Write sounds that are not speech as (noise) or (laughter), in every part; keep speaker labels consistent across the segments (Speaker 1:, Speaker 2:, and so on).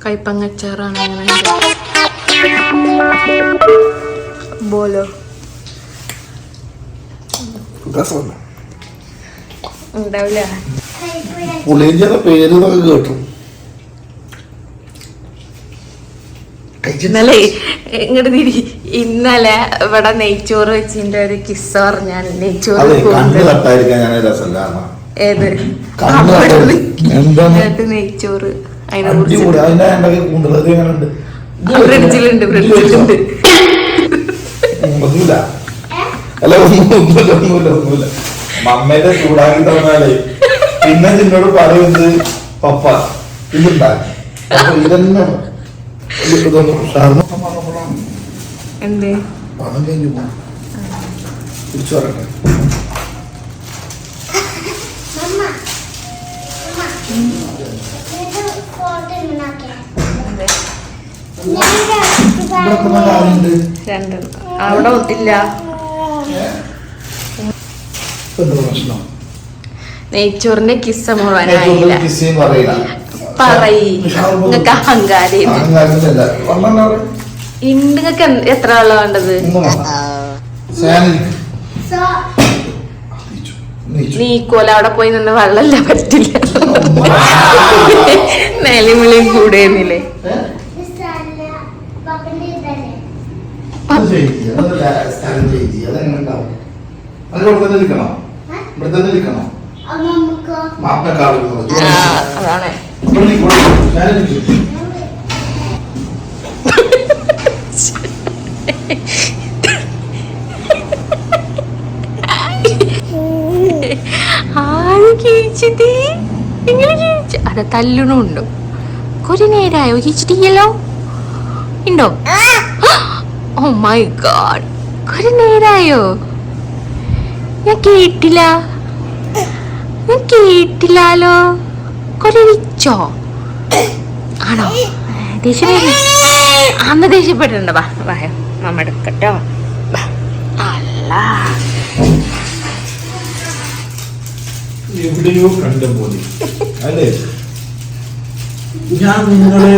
Speaker 1: കൈപ്പങ്ങച്ചാറാണ് അങ്ങനെ ബോലോ ഉണ്ടാവില്ല
Speaker 2: പുളിയഞ്ചിയുടെ പേര് എന്നൊക്കെ കേട്ടു
Speaker 1: ഇന്നലെ ഇങ്ങോട്ട് തിരി ഇന്നലെ ഇവിടെ നെയ്ച്ചോറ് വെച്ചിന്റെ ഒരു കിസ്സ പറഞ്ഞാൽ നെയ്ച്ചോറ് ഏത്? നെയ്ച്ചോറ്. ഫ്രിഡ്ജിലുണ്ട് ഫ്രിഡ്ജിലുണ്ട്?
Speaker 2: ഒന്നുമില്ല അല്ല ഒന്നും ഒന്നുമില്ല ഒന്നുമില്ല ഒന്നുമില്ല മമ്മേന്റെ ചൂടാക്കി തന്നാലേ. പിന്നെ നിന്നോട് പറയുന്നത് പപ്പ ഇതുണ്ടാക്കി അപ്പൊ ഇതന്നെ പണം കഴിഞ്ഞു പോകും തിരിച്ചു വരട്ടെ.
Speaker 1: രണ്ടെണ്ണം അവിടെ
Speaker 2: പ്രശ്നം?
Speaker 1: നെയ്ച്ചോറിന്റെ കിസ്സ മുഴുവനായില്ല.
Speaker 2: പറയുക
Speaker 1: പറയ്. നിങ്ങക്ക് അഹങ്കാരം എത്ര വെള്ളം വേണ്ടത്? നീക്കോല അവിടെ പോയി നിന്ന് വെള്ളമില്ല പറ്റില്ല. നെലിമിളിയും (laughs) കൂടെ
Speaker 3: മിസ്റ്റർ
Speaker 2: അത് അതല്ല സ്ഥലം ചെയ്യില്ല അതെങ്ങനെ ഉണ്ടാവും? അത് ഇവിടെ തന്നെ ഇരിക്കണം ഇവിടെ തന്നെ ഇരിക്കണം
Speaker 3: അമ്മമ്മക്കോ
Speaker 2: മാപ്പിനെ കാണിക്കുന്നത്
Speaker 1: ആ അതാണ്.
Speaker 2: ഇവിടെ നിൽക്കണം. ഞാനിരിക്കും (laughs)
Speaker 1: ആര് കഴിച്ചത് നിങ്ങൾ കഴിച്ച അതെ തല്ലണുണ്ടോ. കുറെ നേരമായോ കഴിച്ചിട്ടില്ലല്ലോ ഉണ്ടോ (gasps) ഓ മൈ ഗോഡ് കുറെ നേരായോ? ഞാൻ കേട്ടില്ല. ഞാൻ കേട്ടില്ലാലോ? കുറെ വിച്ചോ ആണോ? ദേഷ്യം അന്ന് ദേഷ്യപ്പെട്ടിട്ടുണ്ട്. വാ വായോ മമ്മ എടുക്കട്ടോ. അല്ലാ.
Speaker 2: എവിടെയോ കണ്ട പോലെ അല്ലേ? ഞാൻ നിങ്ങളെ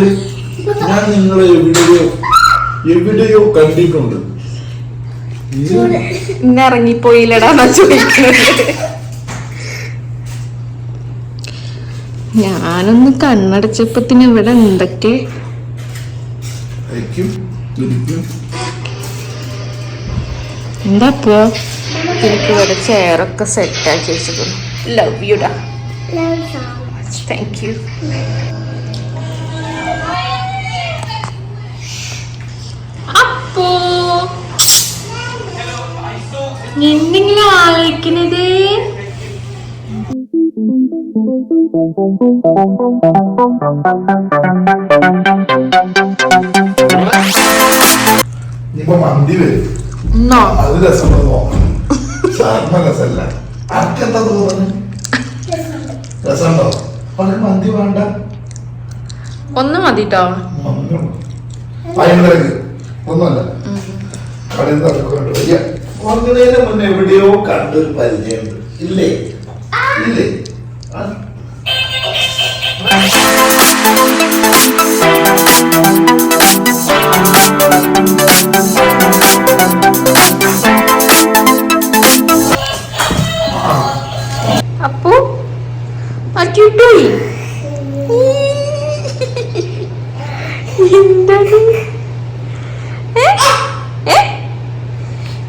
Speaker 2: ഞാൻ നിങ്ങളെ എവിടെയോ എവിടെയോ കണ്ടിട്ടുണ്ട്.
Speaker 1: ഇറങ്ങിപ്പോയില്ലടാ ചോദിക്കുന്നത്. ഞാനൊന്ന് കണ്ണടച്ചപ്പത്തിന് ഇവിടെ എന്തൊക്കെ?
Speaker 2: എന്താപ്പോ ഇരിക്കും
Speaker 1: എന്താ ഇപ്പോ എനിക്ക് ഇവിടെ ചെയറൊക്കെ സെറ്റാക്കി വെച്ചിട്ടുണ്ട്. ലവ് യുടാ താങ്ക് യു എന്തെങ്കിലും
Speaker 2: ആലോചിക്കുന്നത്? മന്തി വരും. അത് രസമുള്ള തോന്നണം സാറിന് രസമല്ല. ആർക്കെന്താ തോന്നുന്നു രസമുണ്ടോ? അവന് മന്തി വേണ്ട.
Speaker 1: ഒന്ന് മതിട്ടോ?
Speaker 2: ഒന്നും ഒന്നുമല്ല. കളി കുറഞ്ഞതിന് മുന്നേ എവിടെയോ കണ്ടൊരു പരിചയമുണ്ട്. ഇല്ലേ? ഇല്ലേ?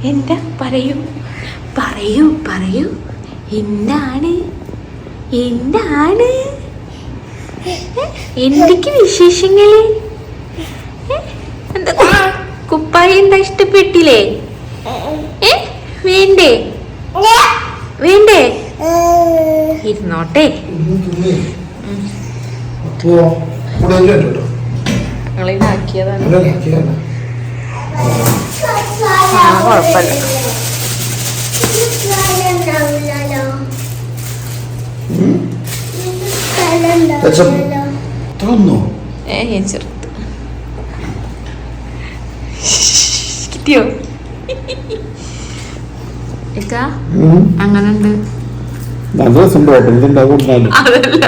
Speaker 1: എന്താ പറയൂ? പറയൂ പറയൂ. എന്താണ്? എന്താണ്? എന്തൊക്കെ വിശേഷങ്ങൾ? ഏ? എന്താ കുപ്പായി എന്താ ഇഷ്ടപ്പെട്ടില്ലേ? ഏ? വേണ്ടേ? വേണ്ടേ? ഇരുന്നോട്ടെ. ഞങ്ങളിതാക്കിയതാണ്? ആ കുഴപ്പമില്ല ഏ ഞാൻ ചെറുത്ത് കിട്ടിയോ? ഇക്ക അങ്ങനെ ഉണ്ട്
Speaker 2: നല്ല രസമുണ്ട്.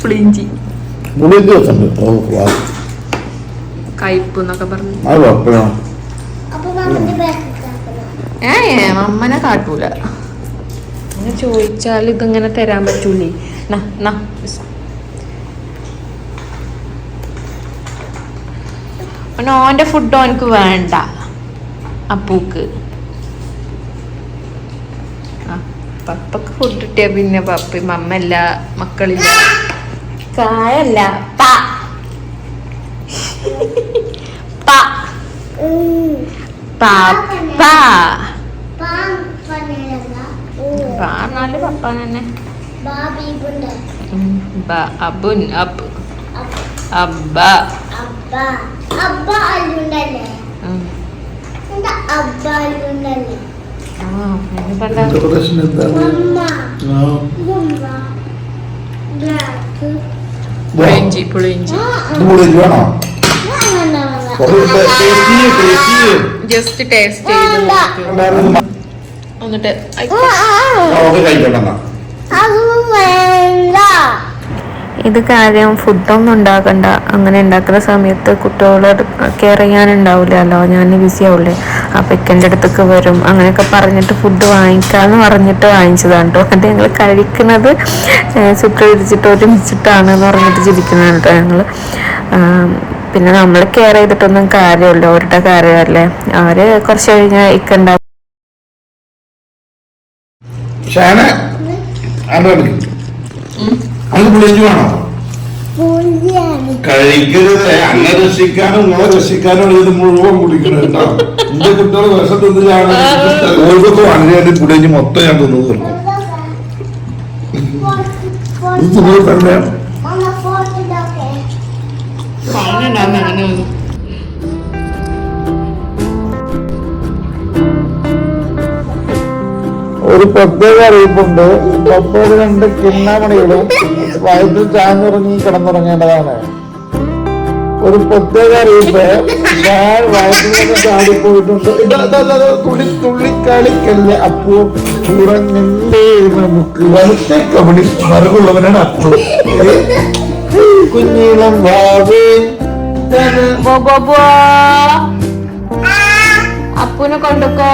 Speaker 1: പുളിഞ്ചി
Speaker 2: പുളിഞ്ചി ഓ
Speaker 1: കയ്പ് എന്നൊക്കെ പറഞ്ഞു. ഏ അമ്മനെ കാട്ടൂല. അങ്ങനെ ചോദിച്ചാൽ ഇതിങ്ങനെ തരാൻ പറ്റൂലേ? നാ നാ ഓന്റെ ഫുഡ് ഓനക്ക് വേണ്ട അപ്പൂക്ക്. പപ്പക്ക് ഫുഡ് കിട്ടിയ പിന്നെ പപ്പ മമ്മല്ല മക്കളില്ല കായല്ല പപ്പ പറഞ്ഞാൽ പപ്പ തന്നെ അബുൻ അബ്. അബ്ബ.
Speaker 3: അബ്ബ. അല്ലുണ്ടല്ലേ. അബ്ബ അല്ലുണ്ടല്ലേ?
Speaker 2: പ്രശ്നം? എന്താണ് ഇത് പുളിഞ്ചി വേണോ. ടേസ്റ്റ്
Speaker 1: ജസ്റ്റ് ചെയ്ത് എന്നിട്ട്
Speaker 3: അത്
Speaker 1: ഇത് കാര്യം ഫുഡൊന്നും ഉണ്ടാക്കണ്ട. അങ്ങനെ ഉണ്ടാക്കുന്ന സമയത്ത് കുട്ടികളെ കെയർ ചെയ്യാനുണ്ടാവില്ലല്ലോ ഞാൻ ബിസി ആവില്ലേ അപ്പം ഇക്കന്റെ അടുത്തൊക്കെ വരും. അങ്ങനെയൊക്കെ പറഞ്ഞിട്ട് ഫുഡ് വാങ്ങിക്കാന്ന് പറഞ്ഞിട്ട് വാങ്ങിച്ചതാണ് കേട്ടോ എന്നിട്ട് ഞങ്ങൾ കഴിക്കുന്നത് ചുട്ട് ഒരുമിച്ചിട്ടാണ് എന്ന് പറഞ്ഞിട്ട് ചിരിക്കുന്നതാണ് കേട്ടോ ഞങ്ങൾ പിന്നെ നമ്മൾ കെയർ ചെയ്തിട്ടൊന്നും കാര്യമല്ല അവരുടെ കാര്യമല്ലേ? അവർ കുറച്ച് കഴിഞ്ഞാൽ ഇക്കുണ്ടാവും
Speaker 2: കഴിക്കരുത്. അന്നെ രക്ഷിക്കാനും നിങ്ങളെ രക്ഷിക്കാനും ഇത് മുഴുവൻ കുടിക്കണം കേട്ടോ. എന്റെ കുട്ടികൾ വിഷം തിന്നിലാണ് ഓർക്കൊക്കെ വളരെ പുളിഞ്ചി മൊത്തം ഞാൻ തിന്നു തീർക്കും ഇത് തിന്നത് തന്നെ
Speaker 3: ഇതൊക്കെ
Speaker 2: ഒരു പ്രത്യേക അറിയിപ്പുണ്ട്. പത്തോട് രണ്ട് കിണ്ണാമണികൾ വയറ്റിൽ ചാഞ്ഞുറങ്ങി കിടന്നുറങ്ങേണ്ടതാണ്. ഒരു പ്രത്യേക അറിയിപ്പ്. ഞാൻ വയറ്റിലൊക്കെ ചാടിപ്പോയിട്ടുണ്ട്. തുള്ളി തുള്ളി അപ്പോ? ഉറങ്ങണ്ടേ നമുക്ക് വലത്തെ കബഡി മറുകുള്ളവനാണ് അപ്പോ. കുഞ്ഞീളം വാവേ.
Speaker 1: അപ്പൂനെ കൊണ്ടുക്കോ.